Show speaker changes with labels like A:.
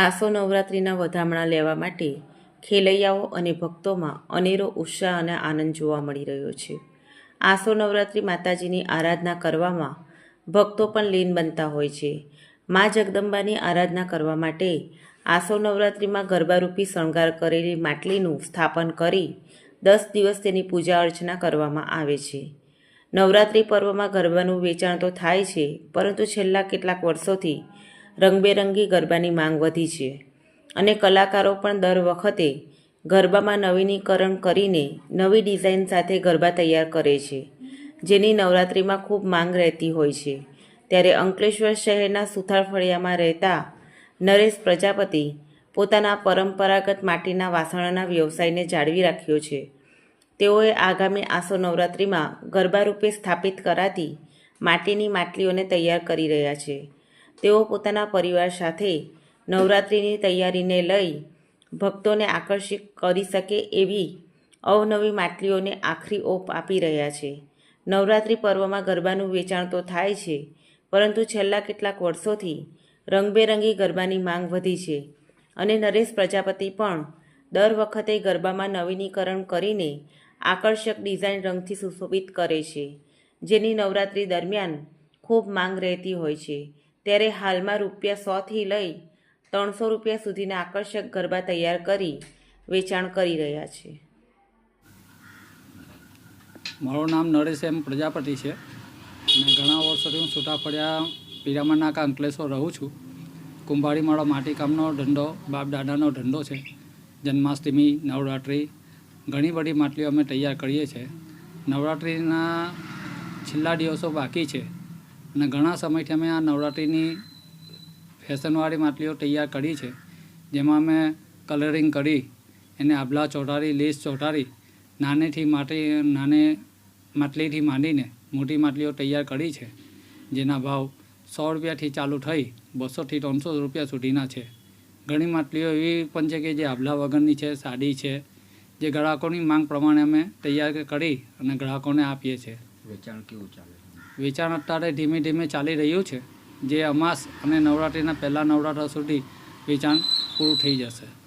A: આસો નવરાત્રિના વધામણા લેવા માટે ખેલૈયાઓ અને ભક્તોમાં અનેરો ઉત્સાહ અને આનંદ જોવા મળી રહ્યો છે. આસો નવરાત્રિ માતાજીની આરાધના કરવામાં ભક્તો પણ લીન બનતા હોય છે. મા જગદંબાની આરાધના કરવા માટે આસો નવરાત્રિમાં ગરબારૂપી શણગાર કરેલી માટલીનું સ્થાપન કરી દસ દિવસ તેની પૂજા અર્ચના કરવામાં આવે છે. નવરાત્રિ પર્વમાં ગરબાનું વેચાણ તો થાય છે, પરંતુ છેલ્લા કેટલાક વર્ષોથી રંગબેરંગી ગરબાની માંગ વધી છે. અને કલાકારો પણ દર વખતે ગરબામાં નવીનીકરણ કરીને નવી ડિઝાઇન સાથે ગરબા તૈયાર કરે છે, જેની નવરાત્રિમાં ખૂબ માંગ રહેતી હોય છે. ત્યારે અંકલેશ્વર શહેરના સુથાર ફળિયામાં રહેતા નરેશ પ્રજાપતિ પોતાના પરંપરાગત માટીના વાસણોના વ્યવસાયને જાળવી રાખ્યો છે. તેઓએ આગામી આસો નવરાત્રિમાં ગરબા રૂપે સ્થાપિત કરાતી માટીની માટલીઓને તૈયાર કરી રહ્યા છે. તેઓ પોતાના પરિવાર સાથે નવરાત્રિની તૈયારીને લઈ ભક્તોને આકર્ષિત કરી શકે એવી અવનવી માટલીઓને આખરી ઓપ આપી રહ્યા છે. નવરાત્રિ પર્વમાં ગરબાનું વેચાણ તો થાય છે, પરંતુ છેલ્લા કેટલાક વર્ષોથી રંગબેરંગી ગરબાની માંગ વધી છે અને નરેશ પ્રજાપતિ પણ દર વખતે ગરબામાં નવીનીકરણ કરીને આકર્ષક ડિઝાઇન રંગથી સુશોભિત કરે છે, જેની નવરાત્રિ દરમિયાન ખૂબ માંગ રહેતી હોય છે. ત્યારે હાલમાં રૂપિયા સોથી લઈ ત્રણસો રૂપિયા સુધીના આકર્ષક ગરબા તૈયાર કરી વેચાણ કરી રહ્યા છે.
B: મારું નામ નરેશ એમ પ્રજાપતિ છે. અને ઘણા વર્ષોથી હું છૂટાફળિયા પીરામણના કાંકલેશ્વર રહું છું. કુંભારી માળો માટીકામનો ધંધો, બાપ દાદાનો ધંધો છે. જન્માષ્ટમી, નવરાત્રિ, ઘણી બધી માટલીઓ અમે તૈયાર કરીએ છીએ. નવરાત્રિના છેલ્લા દિવસો બાકી છે. અને ઘણા સમયથી અમે આ નવરાત્રિની ફેશનવાળી માટલીઓ તૈયાર કરી છે, જેમાં અમે કલરિંગ કરી, એને આભલા ચોંટાડી, લેસ ચોંટાડી, નાનેથી માટી, નાને માટલીથી માંડીને મોટી માટલીઓ તૈયાર કરી છે, જેના ભાવ સો રૂપિયાથી ચાલુ થઈ, બસોથી ત્રણસો રૂપિયા સુધીના છે. ઘણી માટલીઓ એવી પણ છે કે જે આભલા વગરની છે સાડી છે, જે ગ્રાહકોની માંગ પ્રમાણે અમે તૈયાર કરી અને ગ્રાહકોને આપીએ છીએ.
C: વેચાણ કેવું ચાલે
B: વેચાણ અત્યારે ધીમે ધીમે ચાલી રહ્યું છે. જે અમાસ અને નવરાત્રિના પહેલાં નવરાત્ર સુધી વેચાણ પૂરું થઈ જશે.